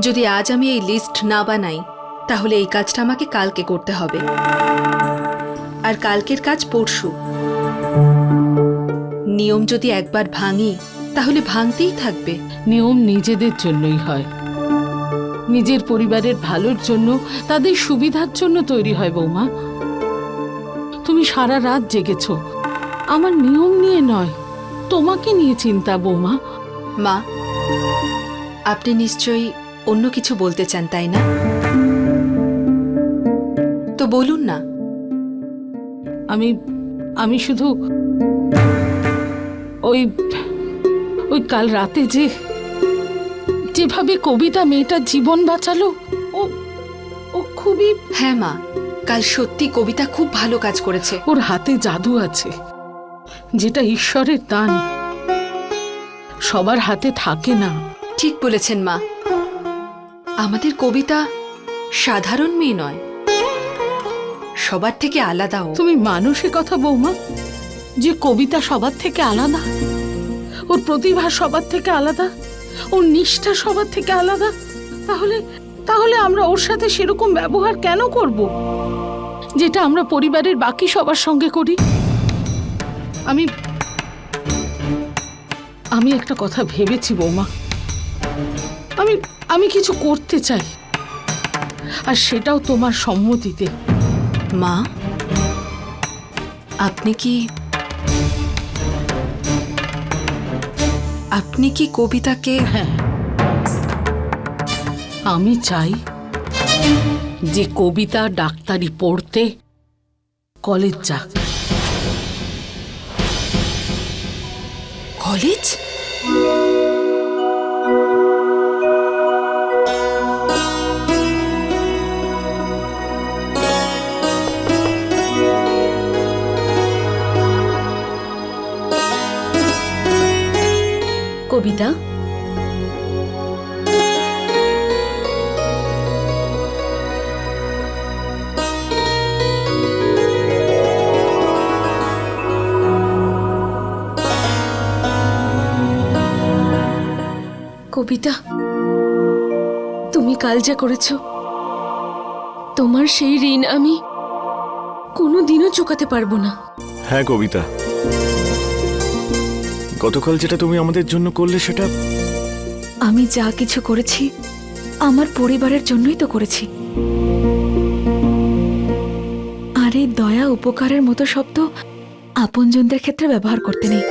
যদি আজ আমি এই লিস্ট না বানাই তাহলে এই কাজটা আমাকে কালকে করতে হবে। আর কালকের কাজ পরশু। নিয়ম যদি একবার ভাঙি তাহলে ভাঙতেই থাকবে। নিয়ম নিজেদের জন্যই হয়। নিজের পরিবারের ভালোর জন্য তাদের সুবিধার জন্য তৈরি হয় বৌমা। তুমি সারা রাত জেগেছ। আমার নিয়ম নিয়ে নয় তোমাকে নিয়ে চিন্তা বৌমা। মা আপনি নিশ্চয়ই অন্য কিছু বলতে চান তাই না? তো বলুন না। আমি আমি শুধু ওই ওই কাল রাতে যে যেভাবে কবিতা মেয়েটার জীবন বাঁচালো ও ও খুবই হ্যাঁ মা কাল সত্যি কবিতা খুব ভালো কাজ করেছে। ওর হাতে জাদু আছে যেটা ঈশ্বরের দান। সবার হাতে থাকে না। ঠিক বলেছেন মা। আমাদের কবিতা সাধারণ মেয়ে নয়। সবার থেকে আলাদাও তুমি মানুষের কথা বৌমা, যে কবিতা সবার থেকে আলাদা, ওর প্রতিভা সবার থেকে আলাদা, ওর নিষ্ঠা সবার থেকে আলাদা, তাহলে তাহলে আমরা ওর সাথে সেরকম ব্যবহার কেন করব? যেটা আমরা পরিবারের বাকি সবার সঙ্গে করি। আমি আমি একটা কথা ভেবেছি বৌমা। আমি আমি কিছু করতে চাই। আর সেটাও তোমার সম্মতিতে। মা আপনি কি আপনি কি কবিতাকে হ্যাঁ। আমি চাই যে কবিতা ডাক্তারি পড়তে কলেজ যাক। কলেজ? কবিতা কবিতা, তুমি কাল যা করেছ, তোমার সেই ঋণ আমি কোনোদিনও চুকাতে পারব না। হ্যাঁ কবিতা। গতকাল যেটা তুমি আমাদের জন্য করলে সেটা আমি যা কিছু করেছি আমার পরিবারের জন্যই তো করেছি। আর এই দয়া উপকারের মতো শব্দ আপনজনদের ক্ষেত্রে ব্যবহার করতে নেই।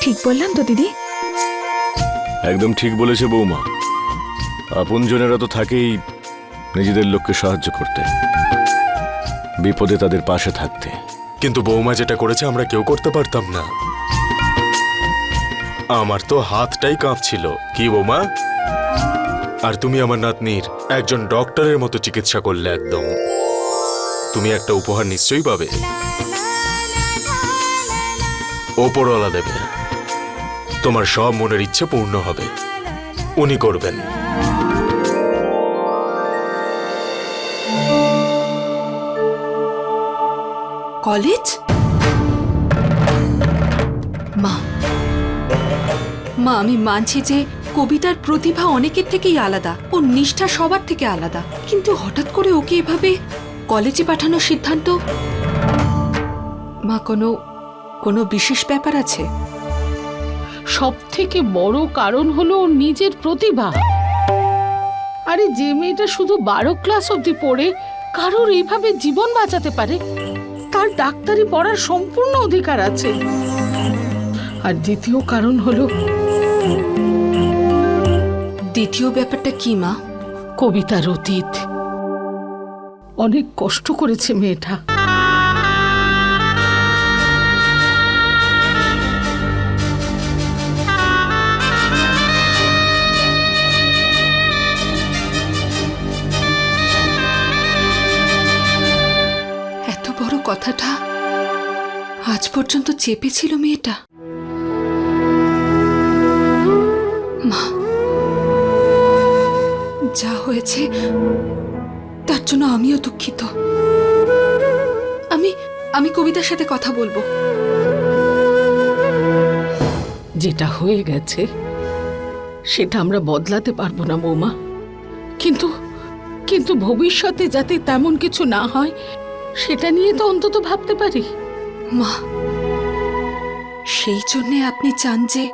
ঠিক বললাম তো দিদি? একদম ঠিক বলেছে বৌমা। আপনজনেরা তো থাকেই নিজেদের লোককে সাহায্য করতে বিপদে তাদের পাশে থাকতে। কিন্তু বৌমা যেটা করেছে আমরা কেউ করতে পারতাম না। আমার তো হাতটাই কাঁপছিল। কি বৌমা? আর তুমি আমার নাতনির একজন ডক্টরের মতো চিকিৎসা করলে একদম। তুমি একটা উপহার নিশ্চয়ই পাবে। ওপরওয়ালা দেবে। তোমার সব মনের ইচ্ছে পূর্ণ হবে। উনি করবেন। কলেজ? মা মা, আমি মানছি যে কবিতার প্রতিভা অনেকের থেকেই আলাদা, ও নিষ্ঠা সবার থেকে আলাদা। কিন্তু হঠাৎ করে ওকে এভাবে কলেজে পাঠানোর সিদ্ধান্ত? মা, কোনো কোনো বিশেষ ব্যাপার আছে? সব থেকে বড় কারণ হলো ওর নিজের প্রতিভা। আরে, যে মেয়েটা শুধু বারো ক্লাস অবধি পড়ে, কারোর এইভাবে জীবন বাঁচাতে পারে? তার ডাক্তারি পড়ার সম্পূর্ণ অধিকার আছে। আর দ্বিতীয় কারণ হলো দ্বিতীয় ব্যাপারটা কি মা? কবিতার অতীত। অনেক কষ্ট করেছে মেয়েটা। কথাটা আজ পর্যন্ত চেপে ছিল মেয়েটা। মা, যা হয়েছে, তার জন্য আমিও দুঃখিত। আমি আমি কবিতার সাথে কথা বলব। যেটা হয়ে গেছে, সেটা আমরা বদলাতে পারব না, বৌমা। কিন্তু কিন্তু ভবিষ্যতে যাতে তেমন কিছু না হয় সেটা নিয়ে তো অন্তত ভাবতে পারি। মা সেই জন্যে আপনি চান যে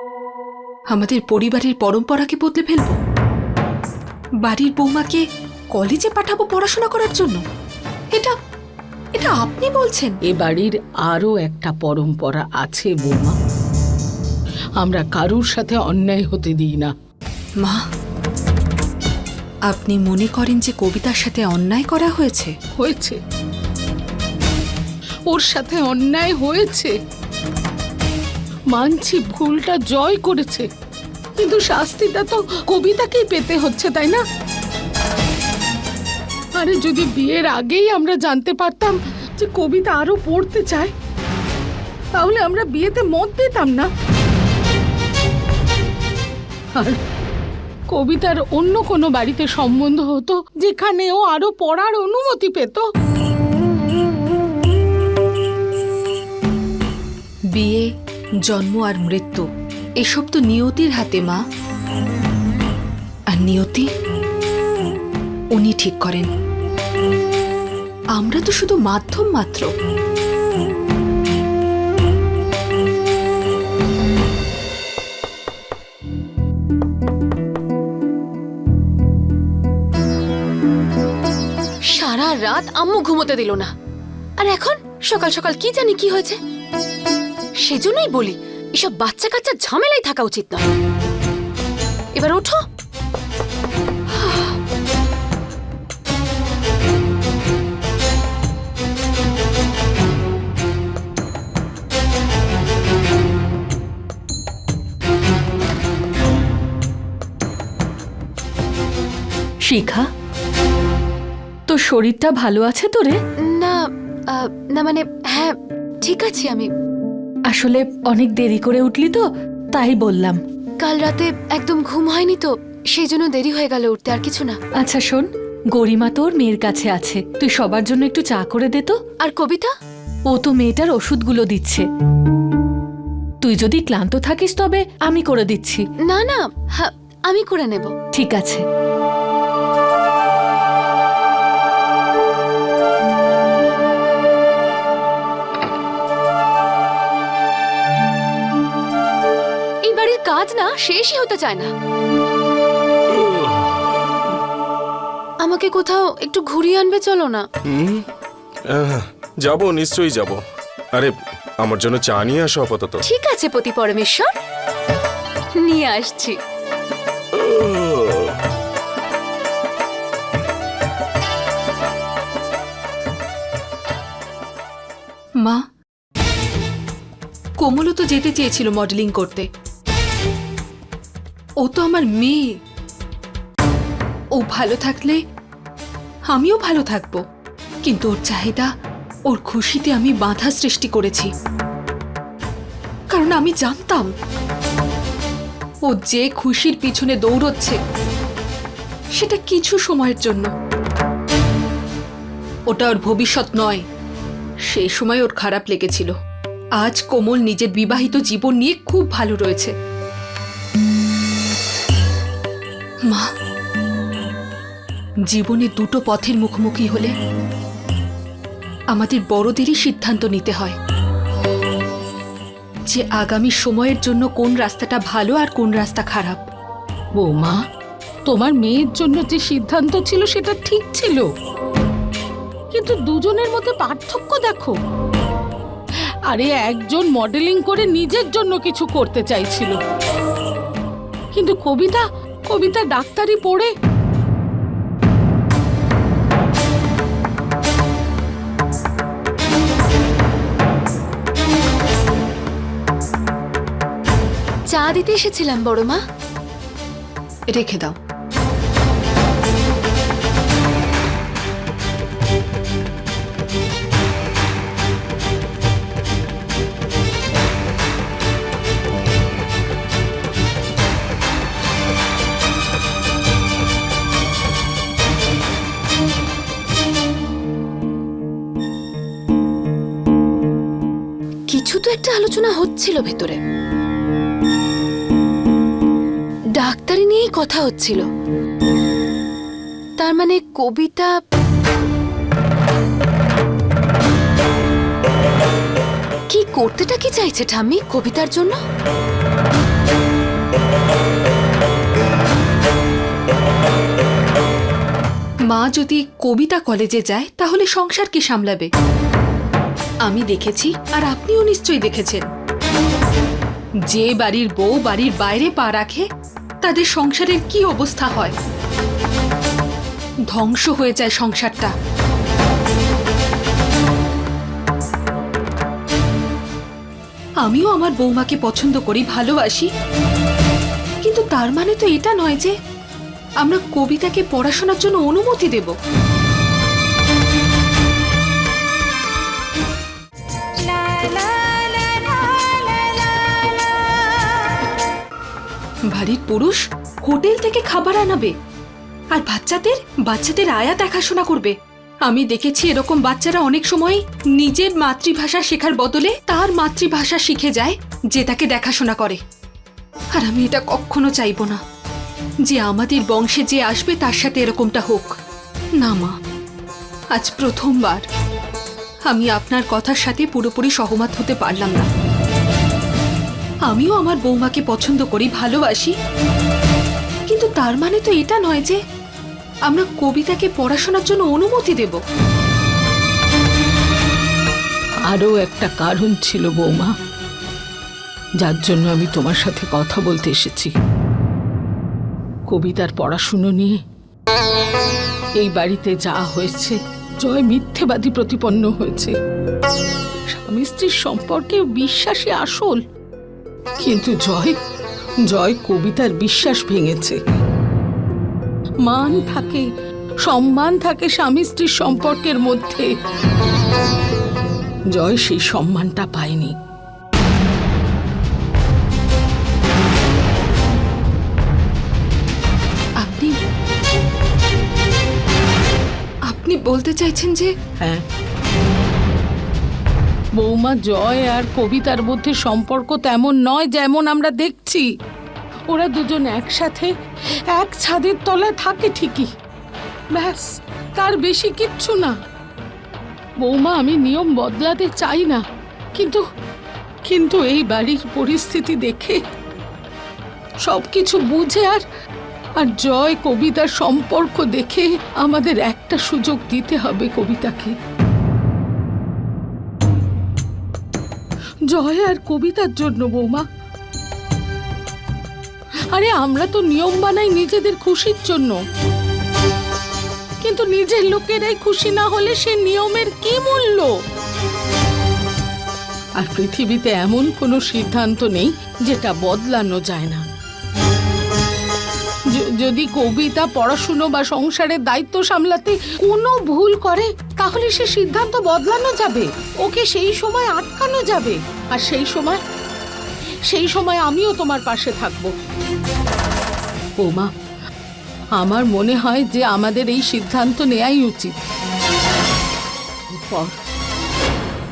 আমাদের পরিবারের পরম্পরাকে বদলে ফেলব। বাড়ির বৌমাকে কলেজে পাঠাবো পড়াশোনা করার জন্য। এটা এটা আপনি বলছেন। এ বাড়ির আরও একটা পরম্পরা আছে বৌমা। আমরা কারুর সাথে অন্যায় হতে দিই না। মা আপনি মনে করেন যে কবিতার সাথে অন্যায় করা হয়েছে? হয়েছে। ওর সাথে অন্যায় হয়েছে। মানছি ভুলটা জয় করেছে, কিন্তু শাস্তিটা তো কবিতাকেই পেতে হচ্ছে, তাই না? আরে যদি বিয়ের আগেই আমরা জানতে পারতাম যে কবিতা আরও পড়তে চায়, তাহলে আমরা বিয়েতে মত দিতাম না। আর কবিতার অন্য কোনো বাড়িতে সম্বন্ধ হতো, যেখানে ও আরও পড়ার অনুমতি পেত। বিয়ে, জন্ম আর মৃত্যু, এসব তো নিয়তির হাতে, মা। আর নিয়তি উনি ঠিক করেন। আমরা তো শুধু মাধ্যম মাত্র। সারা রাত আম্মু ঘুমোতে দিল না। আর এখন সকাল সকাল কি জানি কি হয়েছে? সেজন্যই বলি এসব বাচ্চা কাচ্চা ঝামেলাই থাকা উচিত নয়। এবার ওঠো। শিখা তোর শরীরটা ভালো আছে তো রে? না না মানে হ্যাঁ ঠিক আছে আমি। আসলে অনেক দেরি করে উঠলি তো তাই বললাম। কাল রাতে একদম ঘুম হয়নি তো সেই জন্য দেরি হয়ে গেল উঠতে আর কিছু না। আচ্ছা শোন গরিমা তোর মেয়ের কাছে আছে তুই সবার জন্য একটু চা করে দে তো। আর কবিতা? ও তো মেয়েটার ওষুধগুলো দিচ্ছে। তুই যদি ক্লান্ত থাকিস তবে আমি করে দিচ্ছি। না না হ্যাঁ আমি করে নেব। ঠিক আছে। কাজ না শেষই হতে চায় না। আমাকে কোথাও একটু ঘুরিয়ে আনবে চলো না। যাব নিশ্চয়ই যাব। আরে আমার জন্য চা নিয়ে আসো আপাতত। ঠিক আছে পতি পরমেশ্বর। নিয়ে আসছি। মা কোমলও তো যেতে চেয়েছিল মডেলিং করতে। ও তো আমার মেয়ে। ও ভালো থাকলে আমিও ভালো থাকব। কিন্তু ওর চাহিদা, ওর খুশিতে আমি বাধা সৃষ্টি করেছি। কারণ আমি জানতাম, ও যে খুশির পিছনে দৌড়চ্ছে, সেটা কিছু সময়ের জন্য। ওটা ওর ভবিষ্যৎ নয়। সেই সময় ওর খারাপ লেগেছিল। আজ কোমল নিজের বিবাহিত জীবন নিয়ে খুব ভালো রয়েছে। মা। জীবনে দুটো পথের মুখোমুখি হলে আমাদের বড়দেরই সিদ্ধান্ত নিতে হয় যে আগামী সময়ের জন্য কোন রাস্তাটা ভালো আর কোন রাস্তা খারাপ। বৌমা, তোমার মেয়ের জন্য যে সিদ্ধান্ত ছিল সেটা ঠিক ছিল। কিন্তু দুজনের মধ্যে পার্থক্য দেখো। আরে একজন মডেলিং করে নিজের জন্য কিছু করতে চাইছিল। কিন্তু কবিতা কবিতা ডাক্তারি পড়ে। চা দিতে এসেছিলাম বড় মা রেখে দাও। তো একটা আলোচনা হচ্ছিল ভেতরে। ডাক্তারি নিয়েই কথা হচ্ছিল। তার মানে কবিতা কি করতেটা কি চাইছে ঠাম্মি কবিতার জন্য? মা যদি কবিতা কলেজে যায়, তাহলে সংসার কি সামলাবে? আমি দেখেছি, আর আপনিও নিশ্চয়ই দেখেছেন। যে বাড়ির বউ বাড়ির বাইরে পা রাখে, তাদের সংসারের কি অবস্থা হয়? ধ্বংস হয়ে যায় সংসারটা। আমিও আমার বৌমাকে পছন্দ করি, ভালোবাসি। কিন্তু তার মানে তো এটা নয় যে আমরা কবিতাকে পড়াশোনার জন্য অনুমতি দেব। বাড়ির পুরুষ হোটেল থেকে খাবার আনাবে। আর বাচ্চাদের বাচ্চাদের আয়া দেখাশোনা করবে। আমি দেখেছি এরকম বাচ্চারা অনেক সময় নিজের মাতৃভাষা শেখার বদলে তার মাতৃভাষা শিখে যায়, যে তাকে দেখাশোনা করে। আর আমি এটা কখনো চাইব না যে আমাদের বংশে যে আসবে তার সাথে এরকমটা হোক। না মা, আজ প্রথমবার। আমি আপনার কথার সাথে পুরোপুরি সহমত হতে পারলাম না। আমিও আমার বৌমাকে পছন্দ করি, ভালোবাসি। কিন্তু তার মানে তো এটা নয় যে আমরা কবিতাকে পড়াশোনার জন্য অনুমতি দেব। আরও একটা কারণ ছিল বৌমা, যার জন্য আমি তোমার সাথে কথা বলতে এসেছি। কবিতার পড়াশুনো নিয়ে এই বাড়িতে যা হয়েছে, জয় মিথ্যেবাদী প্রতিপন্ন হয়েছে। স্বামী স্ত্রীর সম্পর্কে বিশ্বাসী আসল। কিন্তু জয় জয় কবিতার বিশ্বাস ভেঙেছে। মান থাকে সম্মান থাকে স্বামী স্ত্রীর সম্পর্কের মধ্যে। জয় সেই সম্মানটা পায়নি। আপনি আপনি বলতে চাইছেন যে হ্যাঁ। বৌমা জয় আর কবিতার মধ্যে সম্পর্ক তেমন নয় যেমন আমরা দেখছি। ওরা দুজন একসাথে এক ছাদের তলায় থাকে ঠিকই। ব্যাস, তার বেশি কিচ্ছু না। বৌমা, আমি নিয়ম বদলাতে চাই না, কিন্তু কিন্তু এই বাড়ির পরিস্থিতি দেখে সব কিছু বুঝে আর আর জয় কবিতার সম্পর্ক দেখে আমাদের একটা সুযোগ দিতে হবে কবিতাকে। জয় আর কবিতার জন্য, বৌমা। আরে, আমরা তো নিয়ম বানাই নিজেদের খুশির জন্য। কিন্তু নিজের লোকেরাই খুশি না হলে সে নিয়মের কি মূল্য? আর পৃথিবীতে এমন কোনো সিদ্ধান্ত নেই যেটা বদলানো যায় না। যদি কবিতা, পড়াশুনো বা সংসারের দায়িত্ব সামলাতে কোনো ভুল করে তাহলে সে সিদ্ধান্ত বদলানো যাবে। ওকে সেই সময় আটকানো যাবে। আর সেই সময় সেই সময় আমিও তোমার পাশে থাকব। ওমা, আমার মনে হয় যে আমাদের এই সিদ্ধান্ত নেয়াই উচিত। পর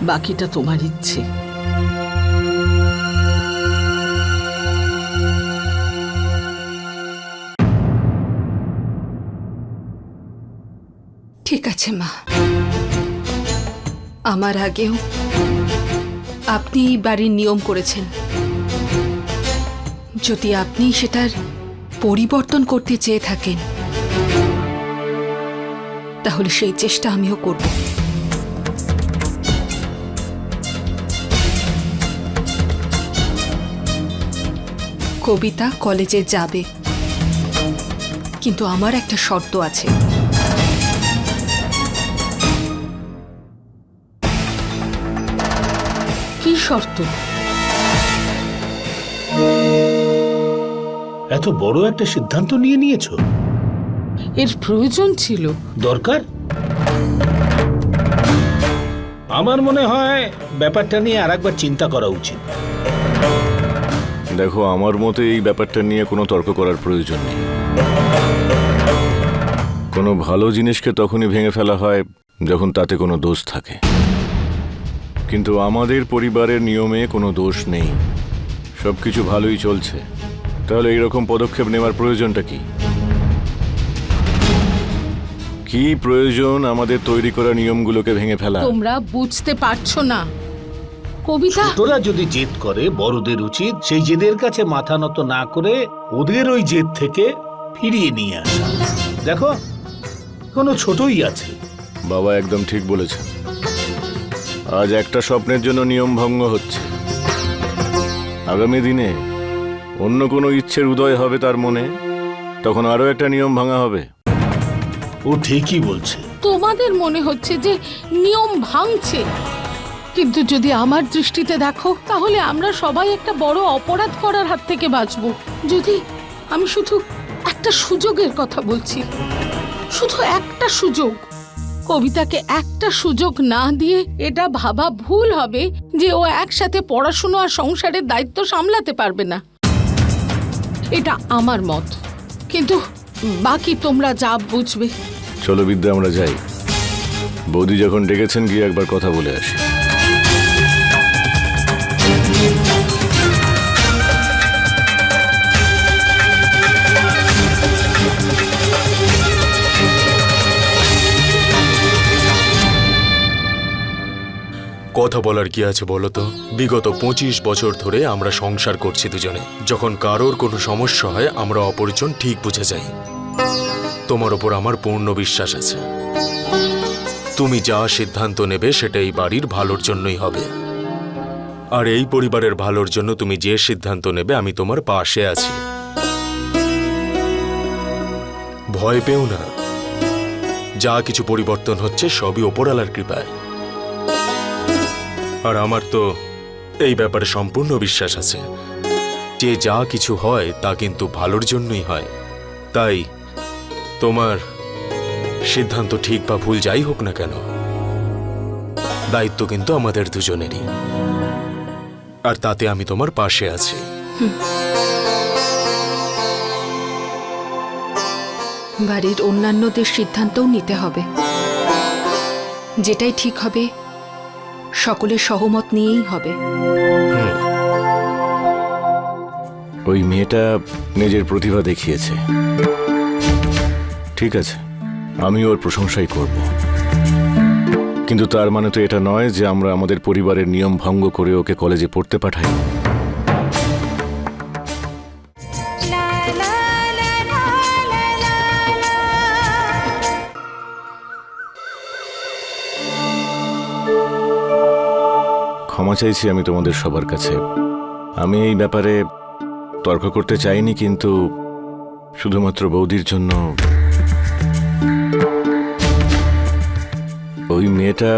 বাকিটা তোমার ইচ্ছে। ঠিক আছে, মা। আমার আগেও আপনি এই বাড়ির নিয়ম করেছেন। যদি আপনি সেটার পরিবর্তন করতে চেয়ে থাকেন, তাহলে সেই চেষ্টা আমিও করব। কবিতা কলেজে যাবে, কিন্তু আমার একটা শর্ত আছে। কি শর্ত? এত বড় একটা সিদ্ধান্ত নিয়ে নিয়েছো? এর প্রয়োজন ছিল। দরকার? আমার মনে হয় ব্যাপারটা নিয়ে আরেকবার চিন্তা করা উচিত। দেখো আমার মতে এই ব্যাপারটা নিয়ে কোনো তর্ক করার প্রয়োজন নেই। কোনো ভালো জিনিসকে তখনই ভেঙে ফেলা হয় যখন তাতে কোনো দোষ থাকে। কিন্তু আমাদের পরিবারের নিয়মে কোনো দোষ নেই। সব কিছু ভালোই চলছে। তাহলে এইরকম পদক্ষেপ নেওয়ার প্রয়োজনটা কি? কি প্রয়োজন আমাদের তৈরি করা নিয়মগুলোকে ভেঙে ফেলা তোমরা বুঝতে পারছ না। কবিতা? ছোটরা যদি জেদ করে বড়দের উচিত সেই জেদের কাছে মাথা নত না করে ওদের ওই জেদ থেকে ফিরিয়ে নিয়ে আসা। দেখো কোনো ছোটই আছে। বাবা একদম ঠিক বলেছেন। আজ একটা স্বপ্নের জন্য নিয়ম ভঙ্গ হচ্ছে। আগামী দিনে অন্য কোনো ইচ্ছের উদয় হবে তার মনে তখন আরও একটা নিয়ম ভাঙা হবে। ও ঠিকই বলছে। তোমাদের মনে হচ্ছে যে নিয়ম ভাঙছে। কিন্তু যদি আমার দৃষ্টিতে দেখো তাহলে আমরা সবাই একটা বড় অপরাধ করার হাত থেকে বাঁচব। যদি আমি শুধু একটা সুযোগের কথা বলছি শুধু একটা সুযোগ। কবিতাকে একটা সুযোগ না দিয়ে এটা ভাবা ভুল হবে যে ও একসাথে পড়াশুনো আর সংসারের দায়িত্ব সামলাতে পারবে না। এটা আমার মত। কিন্তু বাকি তোমরা যা বুঝবে। চলো বিদ্যা, আমরা যাই। বৌদি যখন ডেকেছেন গিয়ে একবার কথা বলে আসি। কথা বলার কি আছে বলো তো? বিগত পঁচিশ বছর ধরে আমরা সংসার করছি দুজনে। যখন কারোর কোনো সমস্যা হয়, আমরা অপরিচন ঠিক বুঝে যাই। তোমার ওপর আমার পূর্ণ বিশ্বাস আছে। তুমি যা সিদ্ধান্ত নেবে সেটা এই বাড়ির ভালোর জন্যই হবে। আর এই পরিবারের ভালোর জন্য তুমি যে সিদ্ধান্ত নেবে, আমি তোমার পাশে আছি। ভয় পেও না। যা কিছু পরিবর্তন হচ্ছে, সবই ওপরালার কৃপায়। আর আমার তো এই ব্যাপারে সম্পূর্ণ বিশ্বাস আছে। যে যা কিছু হয়, তা কিন্তু ভালোর জন্যই হয়। তাই তোমার সিদ্ধান্ত ঠিক বা ভুল যাই হোক না কেন, দায়িত্ব কিন্তু আমাদের দুজনেরই। আর তাতে আমি তোমার পাশে আছি। বাড়ির অন্যান্যদের সিদ্ধান্তও নিতে হবে। যেটাই ঠিক হবে সকলের সহমত নিয়েই হবে। ওই মেয়েটা নিজের প্রতিভা দেখিয়েছে। ঠিক আছে, আমি ওর প্রশংসাই করব। কিন্তু তার মানে তো এটা নয় যে আমরা আমাদের পরিবারের নিয়ম ভঙ্গ করে ওকে কলেজে পড়তে পাঠাই। ক্ষমা চাইছি আমি তোমাদের সবার কাছে। আমি এই ব্যাপারে তর্ক করতে চাইনি, কিন্তু শুধুমাত্র বৌদির জন্য ওই মেয়েটা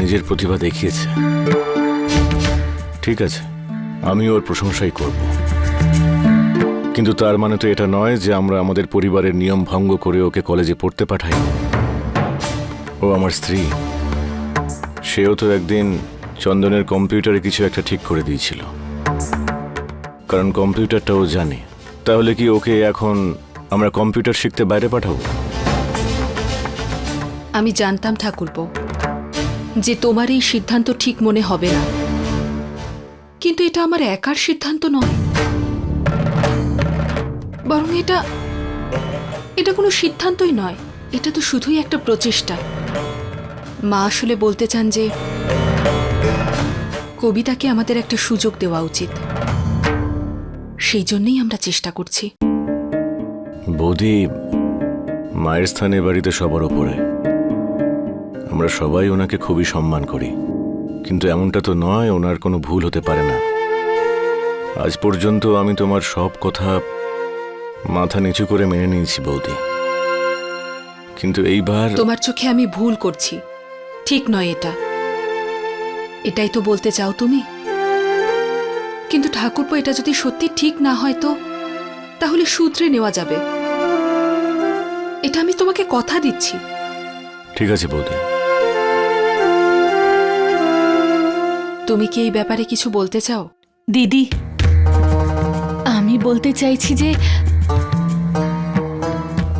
নিজের প্রতিভা দেখিয়েছে। ঠিক আছে, আমি ওর প্রশংসাই করব। কিন্তু তার মানে তো এটা নয় যে আমরা আমাদের পরিবারের নিয়ম ভঙ্গ করে ওকে কলেজে পড়তে পাঠাই। ও আমার স্ত্রী। সেও তো একদিন চন্দনের কম্পিউটারে কিছু একটা ঠিক করে দিয়েছিল। কারণ কম্পিউটারটা ও জানে। তাহলে কি ওকে এখন আমরা কম্পিউটার শিখতে বাইরে পাঠাবো? আমি জানতাম ঠাকুরপো, যে তোমার এই সিদ্ধান্ত ঠিক মনে হবে না। কিন্তু এটা আমার একার সিদ্ধান্ত নয়। বরং এটা এটা কোনো সিদ্ধান্তই নয়। এটা তো শুধুই একটা প্রচেষ্টা। মা আসলে বলতে চান যে কবিতাকে আমাদের একটা সুযোগ দেওয়া উচিত। সেই জন্যই আমরা চেষ্টা করছি। বৌদি মায়ের স্থানে বাড়িতে সবার ওপরে। আমরা সবাই ওনাকে খুবই সম্মান করি। কিন্তু এমনটা তো নয় ওনার কোনো ভুল হতে পারে না। আজ পর্যন্ত আমি তোমার সব কথা মাথা নিচু করে মেনে নিয়েছি বৌদি। কিন্তু এইবার তোমার চোখে আমি ভুল করছি। ঠিক নয় এটা। এটাই তো বলতে চাও তুমি? কিন্তু ঠাকুরপো এটা যদি সত্যি ঠিক না হয় তো? তাহলে সূত্রে নেওয়া যাবে। এটা আমি তোমাকে কথা দিচ্ছি। ঠিক আছে বৌদি। তুমি কি এই ব্যাপারে কিছু বলতে চাও? দিদি আমি বলতে চাইছি যে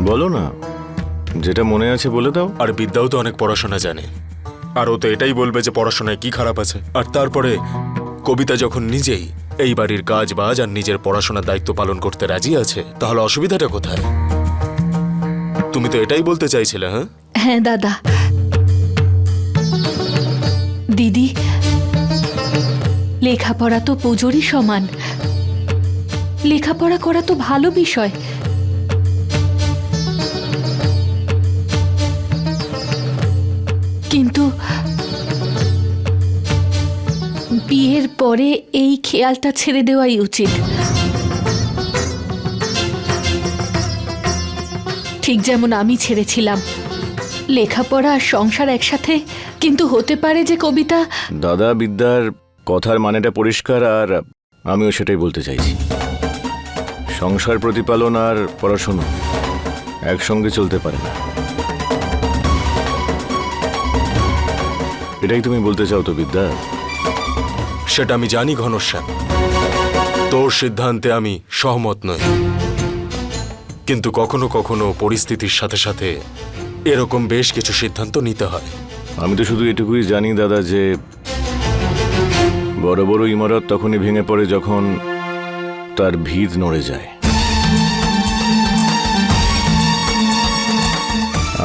বলো না যেটা মনে আছে বলে দাও। আর বিদ্যাও তো অনেক পড়াশোনা জানে। আর ও তো এটাই বলবে যে পড়াশোনায় কি খারাপ আছে। আর তারপরে কবিতা যখন নিজেই এই বাড়ির কাজ বাজ আর নিজের পড়াশোনার দায়িত্ব পালন করতে রাজি আছে, তাহলে অসুবিধাটা কোথায়? তুমি তো এটাই বলতে চাইছিলে হ্যাঁ? হ্যাঁ দাদা। দিদি, লেখাপড়া তো পুজোরই সমান। লেখাপড়া করা তো ভালো বিষয়। কিন্তু বিয়ের পরে এই খেয়ালটা ছেড়ে দেওয়াই উচিত। ঠিক যেমন আমি ছেড়েছিলাম। লেখাপড়া আর সংসার একসাথে কিন্তু হতে পারে যে কবিতা। দাদা, বিদ্যার কথার মানেটা পরিষ্কার আর আমিও সেটাই বলতে চাইছি। সংসার প্রতিপালন আর পড়াশুনো একসঙ্গে চলতে পারে না। এটাই তুমি বলতে চাও তো বিদ্যা? সেটা আমি জানি ঘনশ্যাম। তোর সিদ্ধান্তে আমি সহমত নই। কিন্তু কখনো কখনো পরিস্থিতির সাথে সাথে এরকম বেশ কিছু সিদ্ধান্ত নিতে হয়। আমি তো শুধু এটুকুই জানি দাদা যে বড় বড় ইমারত তখনই ভেঙে পড়ে যখন তার ভিত নড়ে যায়।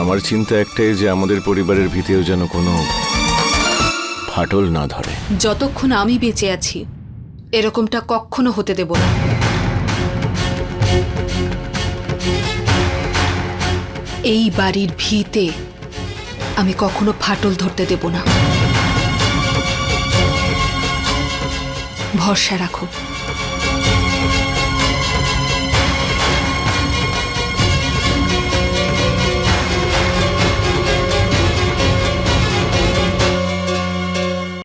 আমার চিন্তা একটাই যে আমাদের পরিবারের ভিতেও যেন কোনো ফাটল না ধরে। যতক্ষণ আমি বেঁচে আছি, এরকমটা কখনো হতে দেব না। এই বাড়ির ভিতে আমি কখনো ফাটল ধরতে দেব না। ভরসা রাখো।